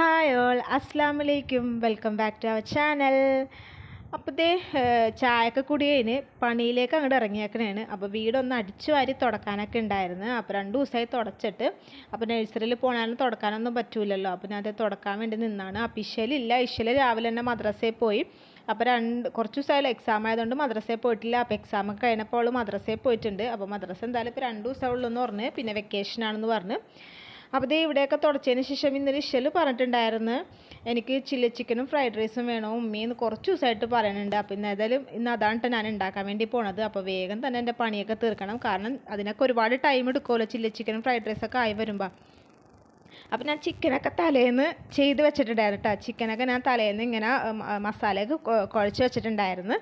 Hi all അസ്സാം വലൈക്കും welcome back to our channel അപ്പോൾ ഇതേ ചായയൊക്കെ കൂടി കഴിഞ്ഞ് പണിയിലേക്ക് അങ്ങോട്ട് ഇറങ്ങിയേക്കണേണ്. അപ്പോൾ വീടൊന്ന് അടിച്ചു വാരി തുടക്കാനൊക്കെ ഉണ്ടായിരുന്നു അപ്പോൾ രണ്ട് ദിവസമായി തുടച്ചിട്ട്. അപ്പോൾ നഴ്സറിയിൽ പോകാനും തുടക്കാനൊന്നും പറ്റൂലല്ലോ. അപ്പോൾ ഞാൻ അത് തുടക്കാൻ വേണ്ടി നിന്നാണ്. അപ്പോൾ ഇശലില്ല ഇഷല രാവിലെ തന്നെ മദ്രസയിൽ പോയി. അപ്പോൾ രണ്ട് കുറച്ച് ദിവസമായാലും എക്സാം ആയതുകൊണ്ട് മദ്രസയിൽ പോയിട്ടില്ല. അപ്പോൾ എക്സാം ഒക്കെ കഴിഞ്ഞപ്പോൾ മദ്രസയിൽ പോയിട്ടുണ്ട്. അപ്പോൾ മദ്രസ എന്തായാലും ഇപ്പോൾ രണ്ട് ദിവസമുള്ളൂ എന്ന് പറഞ്ഞ്. പിന്നെ വെക്കേഷനാണെന്ന് പറഞ്ഞ്. അപ്പോൾ ദേ ഇവിടെയൊക്കെ തുടച്ചതിന് ശേഷം ഇന്നലെ ഇഷൽ പറഞ്ഞിട്ടുണ്ടായിരുന്നു എനിക്ക് ചില്ലി ചിക്കനും ഫ്രൈഡ് റൈസും വേണം ഉമ്മയെന്ന് കുറച്ച് ദിവസമായിട്ട് പറയുന്നുണ്ട് അപ്പോൾ ഇന്ന് ഏതായാലും ഇന്ന് അതാണ് ഞാൻ ഉണ്ടാക്കാൻ വേണ്ടി പോണത്. അപ്പോൾ വേഗം തന്നെ എന്റെ പണിയൊക്കെ തീർക്കണം. കാരണം അതിനൊക്കെ ഒരുപാട് ടൈം എടുക്കുമല്ലോ ചില്ലി ചിക്കനും ഫ്രൈഡ് റൈസൊക്കെ ആയി വരുമ്പോൾ അപ്പോൾ ഞാൻ ചിക്കനൊക്കെ തലേന്ന് ചെയ്ത് വെച്ചിട്ടുണ്ടായിരുന്നു കേട്ടോ ചിക്കനൊക്കെ ഞാൻ തലേന്ന് ഇങ്ങനെ മസാലയൊക്കെ കുഴച്ച് വെച്ചിട്ടുണ്ടായിരുന്നു.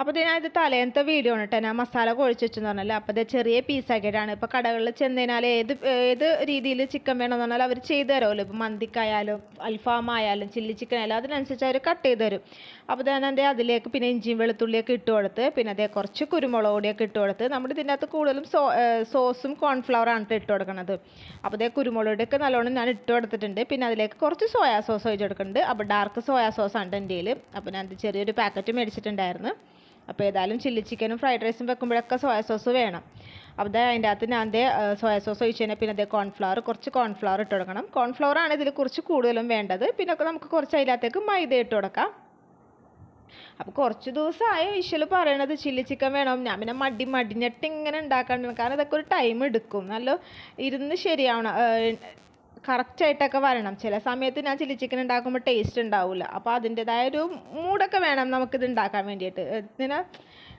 അപ്പോൾ ഇത് ഞാൻ ഇത് തലേന്നത്തെ വീഡിയോ ആണ് കേട്ടോ ഞാൻ മസാല കുഴച്ച് വെച്ചെന്ന് പറഞ്ഞാൽ അപ്പോൾ ഇത് ചെറിയ പീസാക്കിയിട്ടാണ് ഇപ്പോൾ കടകളിൽ ചെന്ന് കഴിഞ്ഞാൽ ഏത് ഏത് രീതിയിൽ ചിക്കൻ വേണമെന്ന് പറഞ്ഞാൽ അവർ ചെയ്തു തരുമല്ലോ ഇപ്പോൾ മന്തിക്കായാലും അൽഫാം ആയാലും ചില്ലി ചിക്കൻ ആയാലും അതിനനുസരിച്ച് അവർ കട്ട് ചെയ്ത് തരും. അപ്പോൾ ഞാൻ എന്റെ അതിലേക്ക് പിന്നെ ഇഞ്ചിയും വെളുത്തുള്ളിയൊക്കെ ഇട്ട് കൊടുത്ത് പിന്നെ അതേ കുറച്ച് കുരുമുളക് പൊടിയൊക്കെ ഇട്ട് കൊടുത്ത് നമ്മൾ ഇതിന്റെ അകത്ത് കൂടുതലും സോ സോസും കോൺഫ്ലവറാണ് ട്ടോ ഇട്ട് കൊടുക്കുന്നത് അപ്പോൾ അതേ കുരുമുളക് പൊടിയൊക്കെ നല്ലോണം ഞാൻ ഇട്ട് കൊടുത്തിട്ടുണ്ട്. പിന്നെ അതിലേക്ക് കുറച്ച് സോയാ സോസ് ഒഴിച്ച് കൊടുക്കുന്നുണ്ട് അപ്പോൾ ഡാർക്ക് സോയാ സോസാണ് എന്റെ കയ്യിൽ അപ്പോൾ ഞാൻ ഇത് ചെറിയൊരു പാക്കറ്റ് മേടിച്ചിട്ടുണ്ടായിരുന്നു. അപ്പോൾ ഏതായാലും ചില്ലി ചിക്കനും ഫ്രൈഡ് റൈസും വെക്കുമ്പോഴൊക്കെ സോയാ സോസ് വേണം. അപ്പോൾ അതിന്റെ അകത്ത് ഞാൻ അതേ സോയ സോസ് ഒഴിച്ച് കഴിഞ്ഞാൽ പിന്നെ അതേ കോൺഫ്ലവർ കുറച്ച് കോൺഫ്ലവർ ഇട്ട് കൊടുക്കണം. കോൺഫ്ലവർ ആണ് ഇതിൽ കുറച്ച് കൂടുതലും വേണ്ടത്. പിന്നെ ഒക്കെ നമുക്ക് കുറച്ച് അതിനകത്തേക്ക് മൈദ ഇട്ട് കൊടുക്കാം. അപ്പോൾ കുറച്ച് ദിവസമായ ഈശ്വൽ പറയണത് ചില്ലി ചിക്കൻ വേണം. ഞാൻ പിന്നെ മടി മടിഞ്ഞിട്ട് ഇങ്ങനെ ഉണ്ടാക്കാൻ കാരണം ഇതൊക്കെ ഒരു ടൈം എടുക്കും. നല്ല ഇരുന്ന് ശരിയാവണം. കറക്റ്റായിട്ടൊക്കെ വരണം. ചില സമയത്ത് ഞാൻ ചില്ലി ചിക്കൻ ഉണ്ടാക്കുമ്പോൾ ടേസ്റ്റ് ഉണ്ടാവില്ല അപ്പോൾ അതിന്റെതായ ഒരു മൂടൊക്കെ വേണം നമുക്കിത് ഉണ്ടാക്കാൻ വേണ്ടിയിട്ട്. ഇങ്ങനെ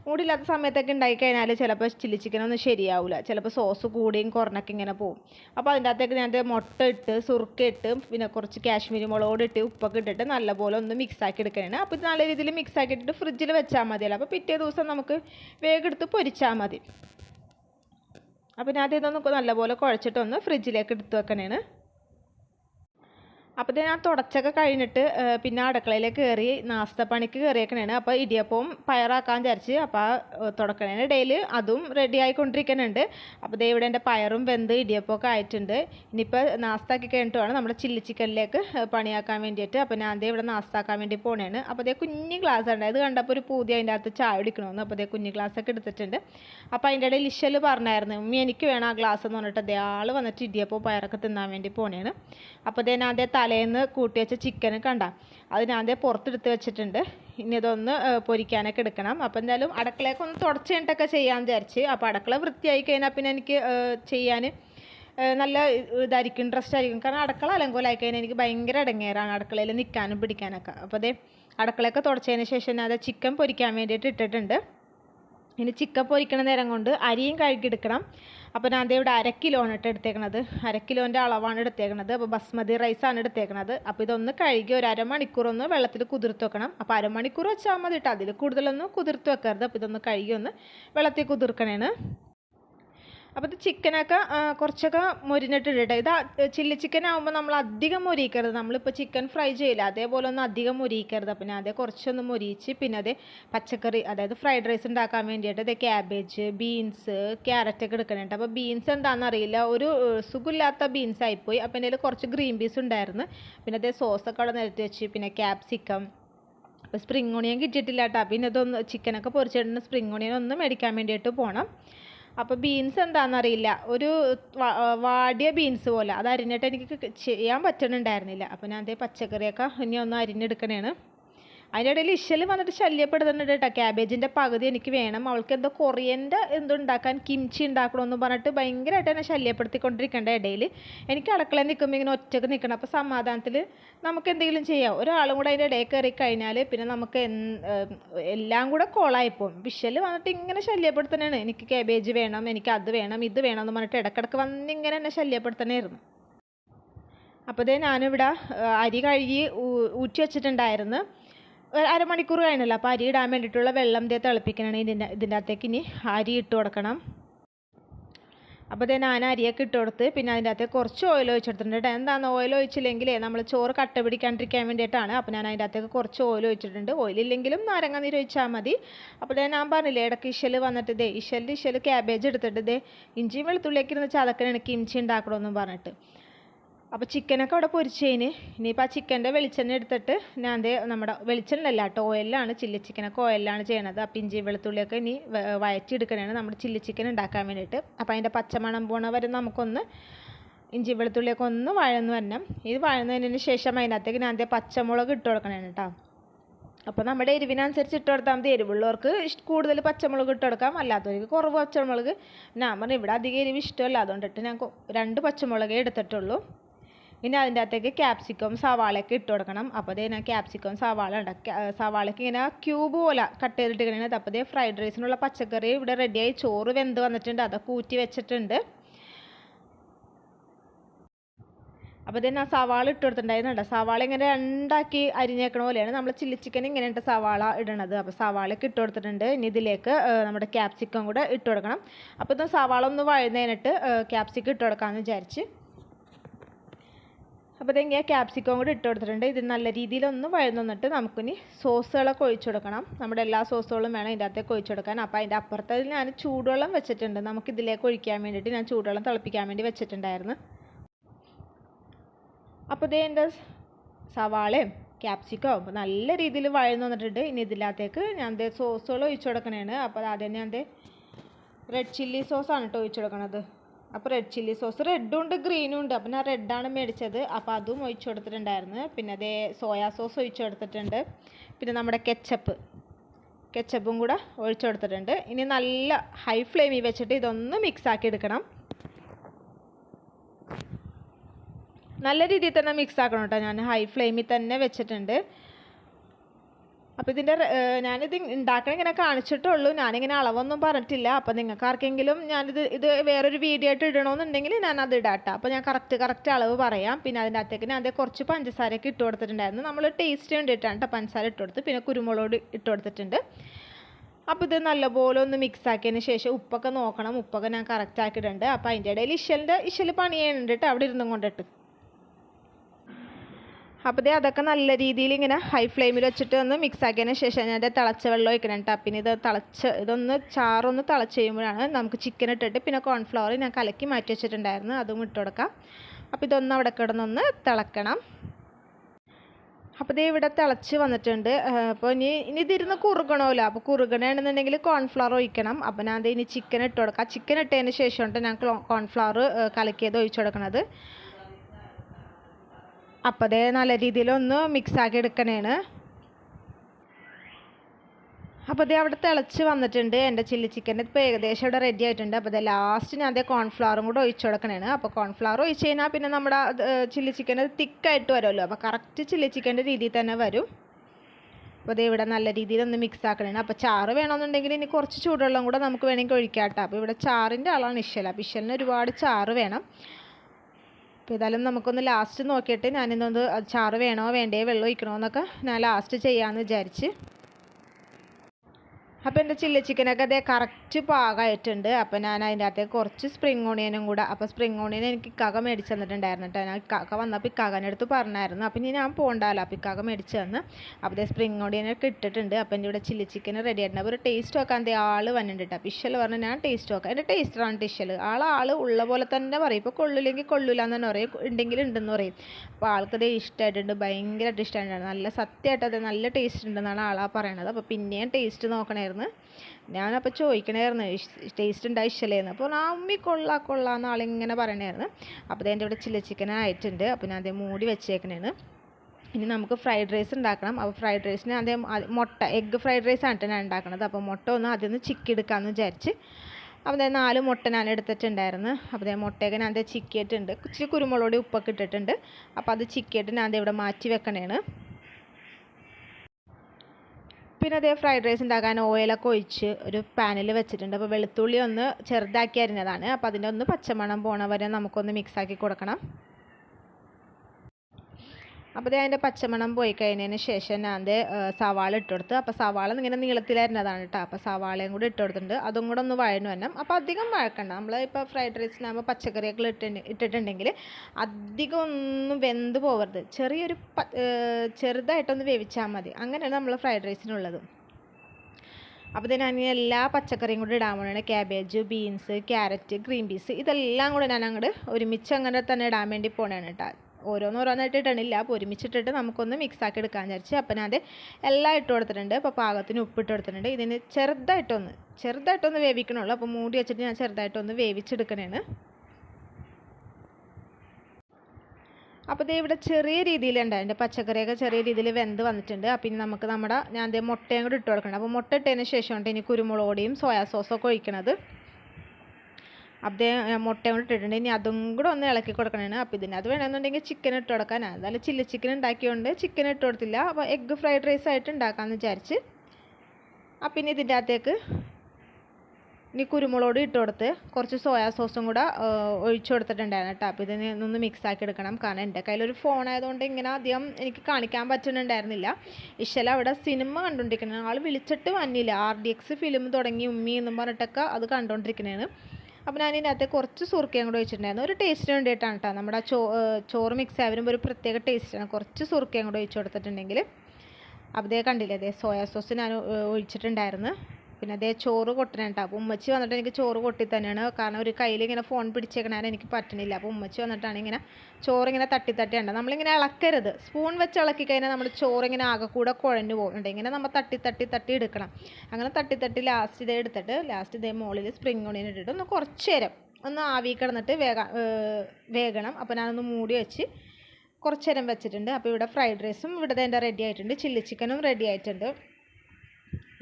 മൂടില്ലാത്ത സമയത്തൊക്കെ ഉണ്ടാക്കി കഴിഞ്ഞാൽ ചിലപ്പോൾ ചില്ലി ചിക്കൻ ഒന്നും ശരിയാവില്ല ചിലപ്പോൾ സോസ് കൂടിയും കുറഞ്ഞൊക്കെ ഇങ്ങനെ പോകും അപ്പോൾ അതിന്റെ അകത്തേക്ക് ഞാൻ മുട്ട ഇട്ട് സുറുക്ക ഇട്ട് പിന്നെ കുറച്ച് കാശ്മീരി മുളകോട് ഇട്ട് ഉപ്പൊക്കെ ഇട്ടിട്ട് നല്ലപോലെ ഒന്ന് മിക്സ് ആക്കി എടുക്കണേ അപ്പോൾ ഇത് നല്ല രീതിയിൽ മിക്സ് ആക്കി ഇട്ടിട്ട് ഫ്രിഡ്ജിൽ വെച്ചാൽ മതിയല്ലോ. അപ്പോൾ പിറ്റേ ദിവസം നമുക്ക് വേഗം എടുത്ത് പൊരിച്ചാൽ മതി. അപ്പോൾ ഞാൻ അതിൽ നിന്നൊന്ന് നല്ലപോലെ കുഴച്ചിട്ടൊന്ന് ഫ്രിഡ്ജിലേക്ക് എടുത്ത് വെക്കണേണ്. അപ്പോൾ ഞാൻ തുടച്ചൊക്കെ കഴിഞ്ഞിട്ട് പിന്നെ അടുക്കളയിലേക്ക് കയറി നാസ്തപ്പണിക്ക് കയറിയേക്കണേണ് അപ്പോൾ ഇടിയപ്പവും പയറാക്കാൻ വിചാരിച്ച് അപ്പോൾ ആ ഇടയിൽ അതും റെഡി ആയിക്കൊണ്ടിരിക്കുന്നുണ്ട് അപ്പോൾ ദേ ഇവിടെ എന്റെ പയറും വെന്ത് ഇടിയപ്പമൊക്കെ ആയിട്ടുണ്ട്. ഇനിയിപ്പോൾ നാസ്താക്കി കഴിഞ്ഞിട്ട് വേണം നമ്മുടെ ചില്ലി ചിക്കനിലേക്ക് പണിയാക്കാൻ വേണ്ടിയിട്ട്. അപ്പോൾ ഞാൻ ദേ ഇവിടെ നാസ്താക്കാൻ വേണ്ടി പോണേണ്. അപ്പോൾ ദേ കുഞ്ഞു ഗ്ലാസ് ഉണ്ട് അത് കണ്ടപ്പോൾ ഒരു പൂതി അതിന്റെ അകത്ത് ചായ കുടിക്കണമെന്ന് അപ്പോൾ ദേ കുഞ്ഞു ഗ്ലാസ് ഒക്കെ എടുത്തിട്ടുണ്ട്. അപ്പോൾ അതിന്റെ ഇടയിൽ ഇഷൽ പറഞ്ഞായിരുന്നു ഉമ്മി എനിക്ക് വേണം ആ ഗ്ലാസ് എന്ന് പറഞ്ഞിട്ട് അതേ ആൾ വന്നിട്ട് ഇടിയപ്പോൾ പയറൊക്കെ തിന്നാൻ വേണ്ടി പോണേണ്. അപ്പോൾ ദേ ഞാൻ അതേ തലേന്ന് കൂട്ടി വെച്ച ചിക്കൻ കണ്ട. അത് ഞാൻ അതേ പുറത്തെടുത്ത് വെച്ചിട്ടുണ്ട്. ഇനി അതൊന്ന് പൊരിക്കാനൊക്കെ എടുക്കണം. അപ്പോൾ എന്തായാലും അടുക്കളയൊക്കെ ഒന്ന് തുടച്ച് കഴിഞ്ഞിട്ടൊക്കെ ചെയ്യാമെന്ന് വിചാരിച്ച്. അപ്പോൾ അടുക്കള വൃത്തിയായി കഴിഞ്ഞാൽ പിന്നെ എനിക്ക് ചെയ്യാൻ നല്ല ഇതായിരിക്കും ഇൻട്രസ്റ്റ് ആയിരിക്കും. കാരണം അടുക്കള അലങ്കോലായി കഴിഞ്ഞാൽ എനിക്ക് ഭയങ്കര ഇടങ്ങേറാണ് അടുക്കളയിൽ നിൽക്കാനും പിടിക്കാനൊക്കെ. അപ്പോൾ അതേ അടുക്കളയൊക്കെ തുടച്ചതിന് ശേഷം ഞാൻ അത് ചിക്കൻ പൊരിക്കാൻ വേണ്ടിയിട്ട് ഇട്ടിട്ടുണ്ട്. ഇനി ചിക്കൻ പൊരിക്കണ നേരം കൊണ്ട് അരിയും കഴുകിയെടുക്കണം. അപ്പോൾ ഞാൻ ഇവിടെ അര കിലോ ആണ് ഇട്ട് എടുത്തേക്കണത്. അര കിലോന്റെ അളവാണ് എടുത്തേക്കണത്. അപ്പോൾ ബസ്മതി റൈസാണ് എടുത്തേക്കണത്. അപ്പോൾ ഇതൊന്ന് കഴുകി ഒരു അരമണിക്കൂർ ഒന്ന് വെള്ളത്തിൽ കുതിർത്ത് വെക്കണം. അപ്പോൾ അരമണിക്കൂർ വെച്ചാൽ മതി കേട്ടോ അതിൽ കൂടുതലൊന്നും കുതിർത്ത് വെക്കരുത്. അപ്പോൾ ഇതൊന്ന് കഴുകി ഒന്ന് വെള്ളത്തിൽ കുതിർക്കണേണ്. അപ്പോൾ ഇത് ചിക്കനൊക്കെ കുറച്ചൊക്കെ കുറച്ചൊക്കെ മൊരിഞ്ഞിട്ടിടട്ടെ. ഇത് ചില്ലി ചിക്കൻ ആകുമ്പോൾ നമ്മൾ അധികം മുരിക്കരുത് നമ്മളിപ്പോൾ ചിക്കൻ ഫ്രൈ ചെയ്യില്ല അതേപോലെ ഒന്നും അധികം മുരിക്കരുത് പിന്നെ അതേ കുറച്ചൊന്ന് മൊരിയിച്ച് പിന്നെ അതേ പച്ചക്കറി അതായത് ഫ്രൈഡ് റൈസ് ഉണ്ടാക്കാൻ വേണ്ടിയിട്ട് അതേ ക്യാബേജ് ബീൻസ് ക്യാരറ്റ് ഒക്കെ എടുക്കണുണ്ട് അപ്പോൾ ബീൻസ് എന്താണെന്ന് അറിയില്ല. ഒരു സുഖമില്ലാത്ത ബീൻസ് ആയിപ്പോയി. അപ്പോൾ എന്റെ കുറച്ച് ഗ്രീൻ പീസ് ഉണ്ടായിരുന്നു. പിന്നെ അതേ സോസൊക്കെ അവിടെ നിരത്തി വെച്ച്. പിന്നെ ക്യാപ്സിക്കം. അപ്പോൾ സ്പ്രിംഗ് ഓണിയൻ കിട്ടിയിട്ടില്ല കേട്ടോ പിന്നെ ഇതൊന്ന് ചിക്കനൊക്കെ പൊരിച്ചിട്ടുണ്ട് സ്പ്രിംഗ് ഓണിയൻ ഒന്ന് മേടിക്കാൻ വേണ്ടിയിട്ട് പോകണം അപ്പോൾ ബീൻസ് എന്താണെന്നറിയില്ല ഒരു വാടിയ ബീൻസ് പോലെ. അത് അരിഞ്ഞിട്ട് എനിക്ക് ചെയ്യാൻ പറ്റണുണ്ടായിരുന്നില്ല. അപ്പോൾ ഞാൻ അതേ പച്ചക്കറിയൊക്കെ ഇനി ഒന്ന് അരിഞ്ഞെടുക്കണേണ്. അതിന്റെ ഇടയിൽ ഇഷൽ വന്നിട്ട് ശല്യപ്പെടുന്നുണ്ട് കേട്ടോ. ക്യാബേജിന്റെ പകുതി എനിക്ക് വേണം. അവൾക്ക് എന്തോ കൊറിയന്റെ എന്തോ ഉണ്ടാക്കാൻ കിംച്ചി ഉണ്ടാക്കണമെന്ന് പറഞ്ഞിട്ട് ഭയങ്കരമായിട്ട് എന്നെ ശല്യപ്പെടുത്തിക്കൊണ്ടിരിക്കേണ്ട ഇടയിൽ. എനിക്ക് അടുക്കളയിൽ നിൽക്കുമ്പോൾ ഇങ്ങനെ ഒറ്റയ്ക്ക് നിൽക്കണം. അപ്പോൾ സമാധാനത്തിൽ നമുക്ക് എന്തെങ്കിലും ചെയ്യാം. ഒരാളും കൂടെ അതിന്റെ ഇടയിൽ കയറി കഴിഞ്ഞാൽ പിന്നെ നമുക്ക് എല്ലാം കൂടെ കോളായിപ്പോവും. വിഷൽ വന്നിട്ട് ഇങ്ങനെ ശല്യപ്പെടുത്തണേണ് എനിക്ക് ക്യാബേജ് വേണം എനിക്ക് അത് വേണം ഇത് വേണം എന്ന് പറഞ്ഞിട്ട് ഇടക്കിടക്ക് വന്ന് ഇങ്ങനെ എന്നെ ശല്യപ്പെടുത്തണമായിരുന്നു അപ്പോൾ ദേ ഞാനിവിടെ അരി കഴുകി ഊറ്റി വെച്ചിട്ടുണ്ടായിരുന്നു. അരമണിക്കൂർ കഴിഞ്ഞല്ലോ. അപ്പോൾ അരി ഇടാൻ വേണ്ടിയിട്ടുള്ള വെള്ളം ഇതേ തിളപ്പിക്കണം ഇതിന്റെ ഇതിന്റെ അകത്തേക്ക്. ഇനി അരി ഇട്ട് കൊടുക്കണം. അപ്പോൾ ഇതേ ഞാൻ അരിയൊക്കെ ഇട്ട് കൊടുത്ത് പിന്നെ അതിന്റെ അകത്ത് കുറച്ച് ഓയിൽ ഒഴിച്ചെടുത്തിട്ടുണ്ട് എന്താണ് ഓയിൽ ഒഴിച്ചില്ലെങ്കിൽ നമ്മൾ ചോറ് കട്ട പിടിക്കാണ്ടിരിക്കാൻ വേണ്ടിയിട്ടാണ്. അപ്പോൾ ഞാൻ അതിന്റെ അകത്തേക്ക് കുറച്ച് ഓയിൽ ഒഴിച്ചിട്ടുണ്ട്. ഓയിലില്ലെങ്കിലും നാരങ്ങ നീര് ഒഴിച്ചാൽ മതി. അപ്പോൾ ഇതേ ഞാൻ പറഞ്ഞില്ലേ ഇടയ്ക്ക് ഇഷൽ വന്നിട്ട് ദേ ഇഷലിന്റെ ഇഷൽ ക്യാബേജ് എടുത്തിട്ട് ദേ ഇഞ്ചിയും വെളുത്തുള്ളിയൊക്കെ ഇരുന്ന് ചതക്കണ എനിക്ക് ഇഞ്ചി ഉണ്ടാക്കണമെന്നും പറഞ്ഞിട്ട്. അപ്പോൾ ചിക്കനൊക്കെ അവിടെ പൊരിച്ചതിന് ഇനിയിപ്പോൾ ആ ചിക്കന്റെ വെളിച്ചെണ്ണ എടുത്തിട്ട് ഞാൻ ദേ നമ്മുടെ വെളിച്ചെണ്ണ കേട്ടോ ഓയിലാണ് ചില്ലി ചിക്കനൊക്കെ ഓയിലാണ് ചെയ്യണത്. അപ്പം ഇഞ്ചി വെളുത്തുള്ളിയൊക്കെ ഇനി വയറ്റി വഴറ്റിയെടുക്കണതാണ് നമ്മുടെ ചില്ലി ചിക്കൻ ഉണ്ടാക്കാൻ വേണ്ടിയിട്ട്. അപ്പോൾ അതിന്റെ പച്ചമണം പോണ വരെ നമുക്കൊന്ന് ഇഞ്ചി വെളുത്തുള്ളിയൊക്കെ ഒന്ന് വഴന്ന് വരണം. ഇത് വഴന്നതിന് ശേഷം അതിനകത്തേക്ക് ഞാൻ ദേ പച്ചമുളക് ഇട്ട് കൊടുക്കണം കേട്ടോ അപ്പോൾ നമ്മുടെ എരിവിനനുസരിച്ച് ഇട്ട് കൊടുത്താൽ മതി. എരിവുള്ളവർക്ക് കൂടുതൽ പച്ചമുളക് ഇട്ട് കൊടുക്കാം. അല്ലാത്തവർക്ക് കുറവ് പച്ചമുളക്. ഞാൻ പറഞ്ഞു ഇവിടെ അധികം എരിവ് ഇഷ്ടമല്ല. അതുകൊണ്ടിട്ട് ഞാൻ രണ്ട് പച്ചമുളകേ എടുത്തിട്ടുള്ളൂ. ഇനി അതിന്റെ അകത്തേക്ക് ക്യാപ്സിക്കം സവാളയൊക്കെ ഇട്ട് കൊടുക്കണം. അപ്പോൾ അതേ ഞാൻ ക്യാപ്സിക്കം സവാള ഉണ്ട്. സവാളയ്ക്ക് ഇങ്ങനെ ക്യൂബ് പോലെ കട്ട് ചെയ്തിട്ട് ഇങ്ങനെ അപ്പോൾ അതേ ഫ്രൈഡ് റൈസിനുള്ള പച്ചക്കറി ഇവിടെ റെഡിയായി ചോറ് വെന്ത് വന്നിട്ടുണ്ട്. അതൊക്കെ ഊറ്റി വെച്ചിട്ടുണ്ട്. അപ്പോൾ ഇതിന് ആ സവാള ഇട്ട് കൊടുത്തിട്ടുണ്ടായിരുന്നുണ്ട് സവാള ഇങ്ങനെ രണ്ടാക്കി അരിഞ്ഞേക്കണ പോലെയാണ്. നമ്മൾ ചില്ലി ചിക്കൻ ഇങ്ങനെയുണ്ട് സവാള ഇടണത്. അപ്പോൾ സവാളയൊക്കെ ഇട്ട് കൊടുത്തിട്ടുണ്ട്. ഇനി ഇതിലേക്ക് നമ്മുടെ ക്യാപ്സിക്കം കൂടെ ഇട്ട് കൊടുക്കണം. അപ്പോൾ ഇത് സവാള ഒന്ന് വഴുന്നതിനിട്ട് ക്യാപ്സിക്കം ഇട്ട് കൊടുക്കാമെന്ന് വിചാരിച്ച്. അപ്പോൾ ആ ക്യാപ്സിക്കം കൂടി ഇട്ട് കൊടുത്തിട്ടുണ്ട്. ഇത് നല്ല രീതിയിലൊന്ന് വഴന്നിട്ട് നമുക്കിനി സോസുകളൊക്കെ ഒഴിച്ചു കൊടുക്കണം. നമ്മുടെ എല്ലാ സോസുകളും വേണം ഇതിന്റെ അകത്തേക്ക് ഒഴിച്ചു കൊടുക്കാൻ. അപ്പോൾ അതിന്റെ അപ്പുറത്ത് ഞാൻ ചൂടുവെള്ളം വെച്ചിട്ടുണ്ട്. നമുക്ക് ഇതിലേക്ക് ഒഴിക്കാൻ വേണ്ടിയിട്ട് ഞാൻ ചൂടുവെള്ളം തിളപ്പിക്കാൻ വേണ്ടി വെച്ചിട്ടുണ്ടായിരുന്നു. അപ്പോൾ ഇതേ എന്റെ സവാളയും ക്യാപ്സിക്കോ അപ്പോൾ നല്ല രീതിയിൽ വഴന്ന് വന്നിട്ടുണ്ട്. ഇനി ഇതിനകത്തേക്ക് ഞാൻ ദേ സോസുകൾ ഒഴിച്ചു കൊടുക്കണേണ്. അപ്പോൾ ആദ്യം ഞാൻ ദേ റെഡ് ചില്ലി സോസാണ് കേട്ടോ ഒഴിച്ചു കൊടുക്കണത്. അപ്പോൾ റെഡ് ചില്ലി സോസ് റെഡും ഉണ്ട് ഗ്രീനും ഉണ്ട്. അപ്പം ഞാൻ റെഡാണ് മേടിച്ചത്. അപ്പോൾ അതും ഒഴിച്ചു കൊടുത്തിട്ടുണ്ടായിരുന്നു. പിന്നെ അതേ സോയാ സോസ് ഒഴിച്ചു കൊടുത്തിട്ടുണ്ട്. പിന്നെ നമ്മുടെ കെച്ചപ്പ് കെച്ചപ്പും കൂടെ ഒഴിച്ചു കൊടുത്തിട്ടുണ്ട്. ഇനി നല്ല ഹൈ ഫ്ലെയിമിൽ വെച്ചിട്ട് ഇതൊന്ന് മിക്സ് ആക്കി എടുക്കണം. നല്ല രീതിയിൽ തന്നെ മിക്സ് ആക്കണം കേട്ടോ ഞാൻ. ഹൈ ഫ്ലെയിമിൽ തന്നെ വെച്ചിട്ടുണ്ട്. അപ്പോൾ ഇതിന്റെ ഞാനിത് ഉണ്ടാക്കണം ഇങ്ങനെ കാണിച്ചിട്ടുള്ളൂ. ഞാനിങ്ങനെ അളവൊന്നും പറഞ്ഞിട്ടില്ല. അപ്പോൾ നിങ്ങൾക്ക് ആർക്കെങ്കിലും ഞാനിത് ഇത് വേറൊരു വീഡിയോ ആയിട്ട് ഇടണമെന്നുണ്ടെങ്കിൽ ഞാൻ അത് ഇടാട്ടോ. അപ്പോൾ ഞാൻ കറക്റ്റ് കറക്റ്റ് അളവ് പറയാം. പിന്നെ അതിന്റെ അകത്തേക്ക് ഞാൻ അതേ കുറച്ച് പഞ്ചസാരയൊക്കെ ഇട്ട് കൊടുത്തിട്ടുണ്ടായിരുന്നു. നമ്മൾ ടേസ്റ്റ് വേണ്ടിയിട്ടാണ് കേട്ടോ പഞ്ചസാര ഇട്ട് കൊടുത്ത്. പിന്നെ കുരുമുളക് ഇട്ട് കൊടുത്തിട്ടുണ്ട്. അപ്പോൾ ഇത് നല്ലപോലെ ഒന്ന് മിക്സ് ആക്കിയതിന് ശേഷം ഉപ്പൊക്കെ നോക്കണം. ഉപ്പൊക്കെ ഞാൻ കറക്റ്റ് ആക്കിയിട്ടുണ്ട്. അപ്പോൾ അതിന്റെ ഇടയിൽ ഇഷലിന്റെ ഇഷൽ പണി കേട്ടോ അവിടെ ഇരുന്നും കൊണ്ടിട്ട്. അപ്പോൾ ദേ അതൊക്കെ നല്ല രീതിയിൽ ഇങ്ങനെ ഹൈ ഫ്ലെയിമിൽ വെച്ചിട്ട് ഒന്ന് മിക്സ് ആക്കിയതിന് ശേഷം ഞാൻ ദേ തിളച്ച വെള്ളം ഒഴിക്കണം കേട്ടോ പിന്നെ ഇത് തിളച്ച് ഇതൊന്ന് ചാറൊന്ന് തിളച്ച് കഴിയുമ്പോഴാണ് നമുക്ക് ചിക്കൻ ഇട്ടിട്ട് പിന്നെ കോൺഫ്ലവർ ഞാൻ കലക്കി മാറ്റി വെച്ചിട്ടുണ്ടായിരുന്നു. അതും ഇട്ട് കൊടുക്കാം. അപ്പോൾ ഇതൊന്ന് അവിടെ കിടന്നൊന്ന് തിളക്കണം. അപ്പോൾ ദേ ഇവിടെ തിളച്ച് വന്നിട്ടുണ്ട്. അപ്പോൾ ഇനി ഇനി ഇതിരുന്ന് കുറുകണമല്ലോ. അപ്പോൾ കുറുകണമെന്നുണ്ടെങ്കിൽ കോൺഫ്ലവർ ഒഴിക്കണം. അപ്പോൾ ഞാൻ അത് ഇനി ചിക്കൻ ഇട്ട് കൊടുക്കാം. ചിക്കൻ ഇട്ടതിന് ശേഷമുണ്ട് ഞാൻ കോൺഫ്ലവർ കലക്കിയത് ഒഴിച്ചു കൊടുക്കണത്. അപ്പോൾ അതേ നല്ല രീതിയിലൊന്ന് മിക്സ് ആക്കി എടുക്കണേണ്. അപ്പോൾ അതേ അവിടെ തിളച്ച് വന്നിട്ടുണ്ട്. എന്റെ ചില്ലി ചിക്കൻ ഇപ്പോൾ ഏകദേശം ഇവിടെ റെഡി ആയിട്ടുണ്ട്. അപ്പോൾ അതേ ലാസ്റ്റ് ഞാൻ അതേ കോൺഫ്ലവറും കൂടെ ഒഴിച്ചു കൊടുക്കണേണ്. അപ്പോൾ കോൺഫ്ലവർ ഒഴിച്ച് കഴിഞ്ഞാൽ പിന്നെ നമ്മുടെ ചില്ലി ചിക്കൻ തിക്കായിട്ട് വരുമല്ലോ. അപ്പോൾ കറക്റ്റ് ചില്ലി ചിക്കന്റെ രീതിയിൽ തന്നെ വരും. അപ്പോൾ അതേ ഇവിടെ നല്ല രീതിയിൽ ഒന്ന് മിക്സ് ആക്കണേണ് അപ്പോൾ ചാറ് വേണമെന്നുണ്ടെങ്കിൽ ഇനി കുറച്ച് ചൂടുവെള്ളം കൂടെ നമുക്ക് വേണമെങ്കിൽ ഒഴിക്കാം കേട്ടോ. അപ്പോൾ ഇവിടെ ചാറിന്റെ ആളാണ് ഇഷൽ അപ്പോൾ ഇഷലിന് ഒരുപാട് ചാറ് വേണം. അപ്പോൾ ഏതായാലും നമുക്കൊന്ന് ലാസ്റ്റ് നോക്കിയിട്ട് ഞാനിന്നൊന്ന് ചാറ് വേണോ വേണ്ടേ വെള്ളം ഒഴിക്കണോ എന്നൊക്കെ ഞാൻ ലാസ്റ്റ് ചെയ്യാമെന്ന് വിചാരിച്ച്. അപ്പോൾ എന്റെ ചില്ലി ചിക്കനൊക്കെ അതേ കറക്റ്റ് പാകമായിട്ടുണ്ട് അപ്പോൾ ഞാൻ അതിന്റെ അകത്തേക്ക് കുറച്ച് സ്പ്രിങ് ഓണിയനും കൂടെ അപ്പോൾ സ്പ്രിങ് ഓണിയൻ എനിക്ക് ഇക്കാക മേടിച്ച് തന്നിട്ടുണ്ടായിരുന്നു കേട്ടോ ഞാൻ ഇക്കാക്ക വന്നപ്പോൾ ഇക്കാകന്റെ അടുത്ത് പറഞ്ഞായിരുന്നു. അപ്പോൾ ഇനി ഞാൻ പോകണ്ടല്ലോ അപ്പോൾ ഇക്കാക മേടിച്ച് തന്ന്. അപ്പോൾ സ്പ്രിങ് ഓണിയനൊക്കെ ഇട്ടിട്ടുണ്ട്. അപ്പോൾ എന്റെ ഇവിടെ ചില്ലി ചിക്കൻ റെഡി ആയിട്ടുണ്ട്. അപ്പോൾ ഒരു ടേസ്റ്റ് നോക്കാൻ ദേ ആൾ വന്നിട്ടുണ്ട് കേട്ടോ ഇഷ്യൽ പറഞ്ഞാൽ ഞാൻ ടേസ്റ്റ് നോക്കാം. എന്റെ ടേസ്റ്ററാണ് ടിഷൽ ആൾ ആൾ ഉള്ള പോലെ തന്നെ പറയും. ഇപ്പോൾ കൊള്ളില്ലെങ്കിൽ കൊള്ളില്ല എന്ന് തന്നെ പറയും. ഉണ്ടെങ്കിൽ ഉണ്ടെന്ന് പറയും. അപ്പോൾ ആൾക്ക് ഇത് ഇഷ്ടമായിട്ടുണ്ട് ഭയങ്കരമായിട്ട് ഇഷ്ടമായിട്ടുണ്ട് നല്ല സത്യമായിട്ട് അത് നല്ല ടേസ്റ്റ് ഉണ്ടെന്നാണ് ആളാ പറയണത്. അപ്പോൾ പിന്നെയും ടേസ്റ്റ് നോക്കണമായിരുന്നു ഞാനപ്പോൾ ചോദിക്കണമായിരുന്നു ടേസ്റ്റ് ഉണ്ടായി ഇഷ്ടമല്ലേന്ന് അപ്പോൾ ആ അമ്മി കൊള്ളാ കൊള്ളാന്ന് ആളിങ്ങനെ പറയണമായിരുന്നു അപ്പോൾ എന്റെ ഇവിടെ ചില്ലി ചിക്കൻ ആയിട്ടുണ്ട്. അപ്പോൾ ഞാൻ അതേ മൂടി വെച്ചേക്കണേന്ന് ഇനി നമുക്ക് ഫ്രൈഡ് റൈസ് ഉണ്ടാക്കണം. അപ്പോൾ ഫ്രൈഡ് റൈസിന് അതേ മുട്ട എഗ്ഗ് ഫ്രൈഡ് റൈസ് ആണ് ഞാൻ ഉണ്ടാക്കണത്. അപ്പോൾ മുട്ട ഒന്ന് ആദ്യം ഒന്ന് ചിക്കി എടുക്കാമെന്ന് വിചാരിച്ച്. അപ്പോൾ നാല് മുട്ട ഞാൻ എടുത്തിട്ടുണ്ടായിരുന്നു. അപ്പോൾ മുട്ടയൊക്കെ ഞാൻ ചിക്കിയിട്ടുണ്ട്. ഇച്ചിരി കുരുമുളക് ഉപ്പൊക്കെ ഇട്ടിട്ടുണ്ട്. അപ്പോൾ അത് ചിക്കിയിട്ട് ഞാൻ ഇവിടെ മാറ്റി വെക്കണേണ്. പിന്നെ അതേ ഫ്രൈഡ് റൈസ് ഉണ്ടാക്കാൻ ഓയിലൊക്കെ ഒഴിച്ച് ഒരു പാനിൽ വെച്ചിട്ടുണ്ട്. അപ്പോൾ വെളുത്തുള്ളി ഒന്ന് ചെറുതാക്കി അരിഞ്ഞതാണ്. അപ്പോൾ അതിന്റെ ഒന്ന് പച്ചമണം പോണ വരെ നമുക്കൊന്ന് മിക്സാക്കി കൊടുക്കണം. അപ്പോൾ അതിന്റെ പച്ചമണം പോയി കഴിഞ്ഞതിന് ശേഷം ഞാൻ ദേ, സവാള ഇട്ട് കൊടുത്ത് അപ്പോൾ സവാള ഇങ്ങനെ നീളത്തിലായിരുന്നതാണ് കേട്ടോ അപ്പോൾ സവാളയും കൂടി ഇട്ട് കൊടുത്തിട്ടുണ്ട് അതും കൂടെ ഒന്ന് വഴന്നു വരണം. അപ്പോൾ അധികം വഴക്കണ്ട. നമ്മൾ ഇപ്പോൾ ഫ്രൈഡ് റൈസിനാകുമ്പോൾ പച്ചക്കറിയൊക്കെ ഇട്ടിട്ട് ഇട്ടിട്ടുണ്ടെങ്കിൽ അധികം ഒന്നും വെന്ത് പോകരുത് ചെറിയൊരു ചെറുതായിട്ടൊന്ന് വേവിച്ചാൽ മതി. അങ്ങനെയാണ് നമ്മൾ ഫ്രൈഡ് റൈസിനുള്ളത്. അപ്പോൾ ഞാൻ എല്ലാ പച്ചക്കറിയും കൂടി ഇടാൻ വേണ്ടിയാണ് cabbage beans carrot green peas. ഇതെല്ലാം കൂടെ ഞാൻ അങ്ങോട്ട് ഒരുമിച്ച് അങ്ങനെ തന്നെ ഇടാൻ വേണ്ടി പോകണേണ് കേട്ടോ ഓരോന്നോരോന്നായിട്ട് ഇടണില്ല അപ്പോൾ ഒരുമിച്ചിട്ടിട്ട് നമുക്കൊന്ന് മിക്സ് ആക്കി എടുക്കാൻ വിചാരിച്ച് അപ്പം ഞാൻ അത് എല്ലാം ഇട്ട് കൊടുത്തിട്ടുണ്ട്. അപ്പോൾ പാകത്തിന് ഉപ്പിട്ട് കൊടുത്തിട്ടുണ്ട്. ഇതിന് ചെറുതായിട്ടൊന്ന് ചെറുതായിട്ടൊന്ന് വേവിക്കണുള്ളൂ. അപ്പോൾ മൂടി വെച്ചിട്ട് ഞാൻ ചെറുതായിട്ടൊന്ന് വേവിച്ചെടുക്കണേണ്. അപ്പോൾ ഇത് ഇവിടെ ചെറിയ രീതിയിൽ അതിന്റെ പച്ചക്കറിയൊക്കെ ചെറിയ രീതിയിൽ വെന്ത് വന്നിട്ടുണ്ട്. അപ്പം ഇനി നമുക്ക് നമ്മുടെ ഞാൻ മുട്ടയും കൂടി ഇട്ട് കൊടുക്കണം അപ്പോൾ മുട്ട ഇട്ടതിന് ശേഷമാണ് ഇനി കുരുമുളക് പൊടിയും സോയാ സോസൊക്കെ ഒഴിക്കണത്. അതേ മുട്ട കൊണ്ട് ഇട്ടിട്ടുണ്ട്. ഇനി അതും കൂടെ ഒന്ന് ഇളക്കി കൊടുക്കണതാണ് അപ്പോൾ ഇതിനകത്ത് വേണമെന്നുണ്ടെങ്കിൽ ചിക്കൻ ഇട്ട് കൊടുക്കാൻ. അതായത് ചില്ലി ചിക്കൻ ഉണ്ടാക്കിയോണ്ട് ചിക്കൻ ഇട്ട് കൊടുത്തില്ല. അപ്പോൾ എഗ്ഗ് ഫ്രൈഡ് റൈസ് ആയിട്ട് ഉണ്ടാക്കാമെന്ന് വിചാരിച്ച്. അപ്പം ഇനി ഇതിന്റെ അകത്തേക്ക് ഇനി കുരുമുളക് ഇട്ട് കൊടുത്ത് കുറച്ച് സോയാ സോസും കൂടെ ഒഴിച്ചു കൊടുത്തിട്ടുണ്ടായിരുന്നു കേട്ടോ. അപ്പോൾ ഇതിനെ ഒന്ന് മിക്സ് ആക്കി എടുക്കണം. കാരണം എന്റെ കയ്യിലൊരു ഫോൺ ആയതുകൊണ്ട് ഇങ്ങനെ അധികം എനിക്ക് കാണിക്കാൻ പറ്റുന്നുണ്ടായിരുന്നില്ല. ഇഷല അവിടെ സിനിമ കണ്ടുകൊണ്ടിരിക്കുന്നത് ആൾ വിളിച്ചിട്ട് വന്നില്ല. ആർ ഡി എക്സ് ഫിലിം തുടങ്ങി ഉമ്മി എന്നും പറഞ്ഞിട്ടൊക്കെ അത് കണ്ടുകൊണ്ടിരിക്കുന്നതാണ് അപ്പോൾ ഞാൻ ഇതിനകത്ത് കുറച്ച് സുർക്കയും കൂടെ ഒഴിച്ചിട്ടുണ്ടായിരുന്നു. ഒരു ടേസ്റ്റിന് വേണ്ടിയിട്ടാണ് കേട്ടോ നമ്മുടെ ചോ ചോറ് മിക്സ് ആയാലും ഒരു പ്രത്യേക ടേസ്റ്റാണ് കുറച്ച് സുർക്കയും കൂടെ ഒഴിച്ചു കൊടുത്തിട്ടുണ്ടെങ്കിൽ അപ്പോൾ ഇതേ കണ്ടില്ലേ അതേ സോയാ സോസ് ഞാൻ ഒഴിച്ചിട്ടുണ്ടായിരുന്നു. പിന്നെ അതേ ചോറ് കൊട്ടണേട്ടോ. അപ്പോൾ ഉമ്മച്ചി വന്നിട്ട് എനിക്ക് ചോറ് കൊട്ടി തന്നെയാണ് കാരണം ഒരു കയ്യിൽ ഇങ്ങനെ ഫോൺ പിടിച്ചേക്കണാൻ എനിക്ക് പറ്റണില്ല. അപ്പോൾ ഉമ്മച്ചി വന്നിട്ടാണ് ഇങ്ങനെ ചോറ് ഇങ്ങനെ തട്ടി തട്ടി ഉണ്ട് നമ്മളിങ്ങനെ ഇളക്കരുത്. സ്പൂൺ വെച്ച് ഇളക്കി കഴിഞ്ഞാൽ നമ്മൾ ചോറ് ഇങ്ങനെ ആകെ കൂടെ കുഴഞ്ഞു പോകുന്നുണ്ട് ഇങ്ങനെ നമ്മൾ തട്ടി തട്ടി തട്ടി എടുക്കണം. അങ്ങനെ തട്ടി തട്ടി ലാസ്റ്റ് ഇതേ എടുത്തിട്ട് ലാസ്റ്റ് ഇതേ മുകളിൽ സ്പ്രിങ് ഓണിയൻ ഇട്ടിട്ട് ഒന്ന് കുറച്ച് നേരം ഒന്ന് ആവി കിടന്നിട്ട് വേഗ വേഗണം അപ്പോൾ ഞാനൊന്ന് മൂടി വെച്ച് കുറച്ച് നേരം വെച്ചിട്ടുണ്ട്. അപ്പോൾ ഇവിടെ ഫ്രൈഡ് റൈസും ഇവിടെ എന്റെ റെഡി ആയിട്ടുണ്ട്. ചില്ലി ചിക്കനും റെഡി ആയിട്ടുണ്ട്.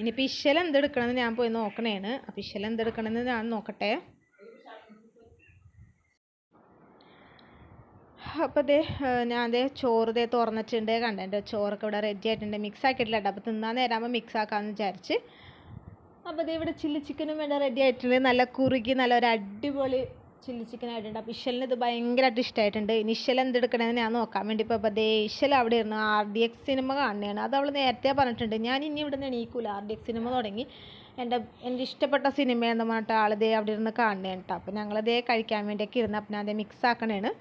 ഇനിയിപ്പോൾ ഇശൽ എന്തെടുക്കണമെന്ന് ഞാൻ പോയി നോക്കണേണ്. അപ്പോൾ ഇശൽ എന്തെടുക്കണമെന്ന് ഞാൻ നോക്കട്ടെ. അപ്പോൾ ദേ ഞാൻ ദേ ചോറ് ദേ തുറന്നിട്ടുണ്ട്. കണ്ട? ചോറൊക്കെ ഇവിടെ റെഡി ആയിട്ടുണ്ട്. മിക്സ് ആക്കിയിട്ടില്ല കേട്ടോ. അപ്പോൾ തിന്നാൻ നേരാകുമ്പോൾ മിക്സ് ആക്കാമെന്ന് വിചാരിച്ച്. അപ്പോൾ ദേ ഇവിടെ ചില്ലി ചിക്കനും വേണ്ട റെഡി ആയിട്ടുണ്ട്. നല്ല കുറുകി നല്ല ഒരു അടിപൊളി ചില്ലി ചിക്കൻ ആയിട്ടുണ്ട്. അപ്പോൾ ഇഷലിന് ഇത് ഭയങ്കരമായിട്ട് ഇഷ്ടമായിട്ടുണ്ട് ഇനി ഇഷൽ എന്തെടുക്കണമെന്ന് ഞാൻ നോക്കാൻ വേണ്ടി ഇപ്പോൾ അപ്പോൾ ദേ ഇഷൽ അവിടെ ഇരുന്ന് ആർ ഡി എക്സ് സിനിമ കാണുകയാണ് അത് അവൾ നേരത്തെ പറഞ്ഞിട്ടുണ്ട്. ഞാൻ ഇനി ഇവിടെ നിന്ന് എണീക്കൂല. ആർ ഡി എക്സ് സിനിമ തുടങ്ങി. എന്റെ എന്റെ ഇഷ്ടപ്പെട്ട സിനിമയെന്ന് പറഞ്ഞിട്ട് ആൾ ദേ അവിടെ ഇരുന്ന് കാണുകയാണ് കേട്ടോ അപ്പോൾ ഞങ്ങളതേ കഴിക്കാൻ വേണ്ടിയൊക്കെ ഇരുന്ന് അപ്പം ഞാൻ അതേ മിക്സ് ആക്കണേണ്.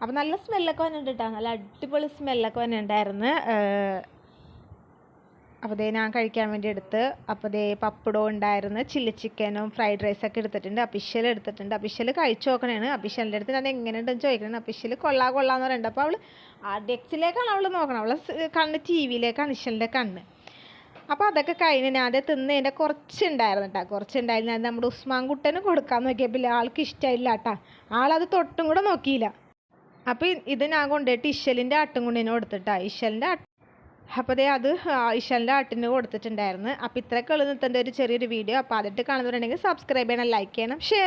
അപ്പോൾ നല്ല സ്മെല്ലൊക്കെ വന്നിട്ടുണ്ട് നല്ല അടിപൊളി സ്മെല്ലൊക്കെ വന്നിട്ടുണ്ടായിരുന്നു. അപ്പോൾ ദേ ഞാൻ കഴിക്കാൻ വേണ്ടി എടുത്ത് അപ്പോൾ ദേ പപ്പടവും ഉണ്ടായിരുന്നു ചില്ലി ചിക്കനും ഫ്രൈഡ് റൈസൊക്കെ എടുത്തിട്ടുണ്ട് അപ്പിഷ്യൽ എടുത്തിട്ടുണ്ട്. അപ്പിഷ്യൽ കഴിച്ചു നോക്കണേണ്. അപ്പിഷ്യലിന്റെ അടുത്ത് ഞാൻ എങ്ങനെ ഉണ്ടെന്ന് ചോദിക്കണേ അപ്പിഷ്യൽ കൊള്ളാ കൊള്ളാന്ന് പറയുന്നുണ്ട് അപ്പോൾ അവൾ ആ ഡെക്സിലേക്കാണ് അവൾ നോക്കണം അവൾ കണ്ണ് ടി വിയിലേക്കാണ് ഇഷ്യലിന്റെ കണ്ണ്. അപ്പോൾ അതൊക്കെ കഴിഞ്ഞ് ഞാൻ അത് തിന്നതിന്റെ കുറച്ചുണ്ടായിരുന്നു കേട്ടോ കുറച്ചുണ്ടായിരുന്നു. അത് നമ്മുടെ ഉസ്മാൻ കുട്ടന് കൊടുക്കാൻ നോക്കിയപ്പോൾ ആൾക്ക് ഇഷ്ടമായില്ല കേട്ടോ ആളത് തൊട്ടും കൂടെ നോക്കിയില്ല. അപ്പോൾ ഇത് ഞാൻ കൊണ്ടുപോയിട്ട് ഇഷലിന്റെ ആട്ടും കൊണ്ടിനെ കൊടുത്തിട്ടാ ഇഷലിന്റെ അപ്പോൾ അതേ അത് ഇഷലിന്റെ ആട്ടിന് കൊടുത്തിട്ടുണ്ടായിരുന്നു. അപ്പോൾ ഇത്രയൊക്കെ ഉള്ളു നിൽക്കേണ്ട ഒരു ചെറിയൊരു വീഡിയോ അപ്പോൾ അതിട്ട് കാണുന്നവരുണ്ടെങ്കിൽ സബ്സ്ക്രൈബ് ചെയ്യണം ലൈക്ക് ചെയ്യണം ഷെയർ